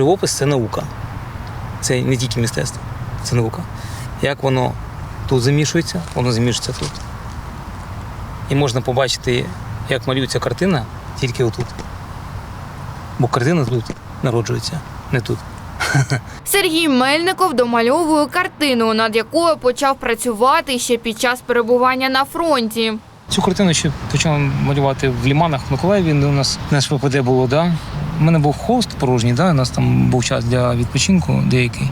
Живопис це наука. Це не тільки мистецтво, це наука. Як воно тут замішується, воно замішується тут. І можна побачити, як малюється картина тільки отут. Бо картина тут народжується, не тут. Сергій Мельников домальовує картину, над якою почав працювати ще під час перебування на фронті. Цю картину ще почав малювати в Ліманах в Миколаєві, у нас наш ППД було, да? У мене був холст порожній, да? у нас там був час для відпочинку деякий.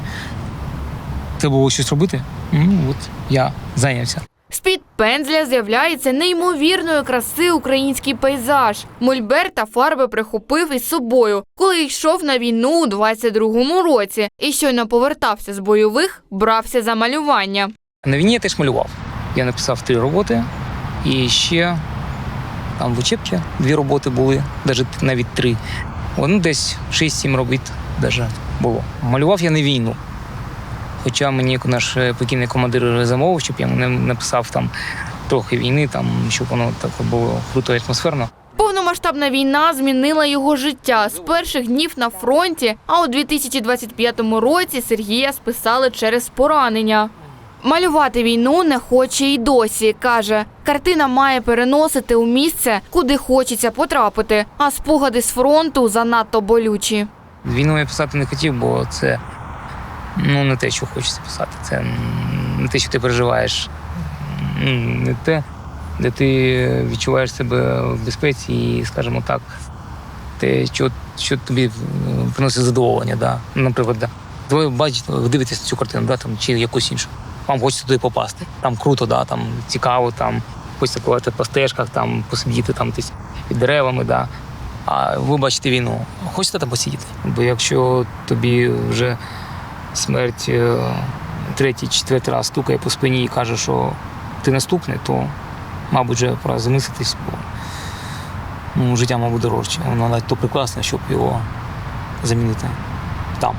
Треба було щось робити. Ну, от я зайнявся. З-під пензля з'являється неймовірної краси український пейзаж. Мольбер та фарби прихопив із собою, коли йшов на війну у 22-му році і щойно повертався з бойових, брався за малювання. На війні я теж малював. Я написав три роботи і ще там в учебці дві роботи були, навіть навіть три. Воно десь 6-7 робіт даже було. Малював я на війну. Хоча мені наш е, покійний командир замовив, щоб я йому написав там трохи війни, там, щоб воно так було круто і атмосферно. Повномасштабна війна змінила його життя з перших днів на фронті, а у 2025 році Сергія списали через поранення. Малювати війну не хоче й досі. Каже, картина має переносити у місце, куди хочеться потрапити, а спогади з фронту занадто болючі. Війну я писати не хотів, бо це ну, не те, що хочеться писати. Це не те, що ти переживаєш, не те, де ти відчуваєш себе в безпеці і, скажімо так, те, що, що тобі е, приносить задоволення. Да? Наприклад, да. ви бачите, ви дивитесь цю картину, да, там, чи якусь іншу. Вам хочеться туди попасти. Там круто, да, там цікаво, там ходити по стежках, там посидіти там десь під деревами. Да. А ви бачите війну, хочете там посидіти? Бо якщо тобі вже смерть е, третій, четвертий раз стукає по спині і каже, що ти наступний, то, мабуть, вже пора замислитись, бо ну, життя, мабуть, дорожче. Воно навіть то прекрасне, щоб його замінити там.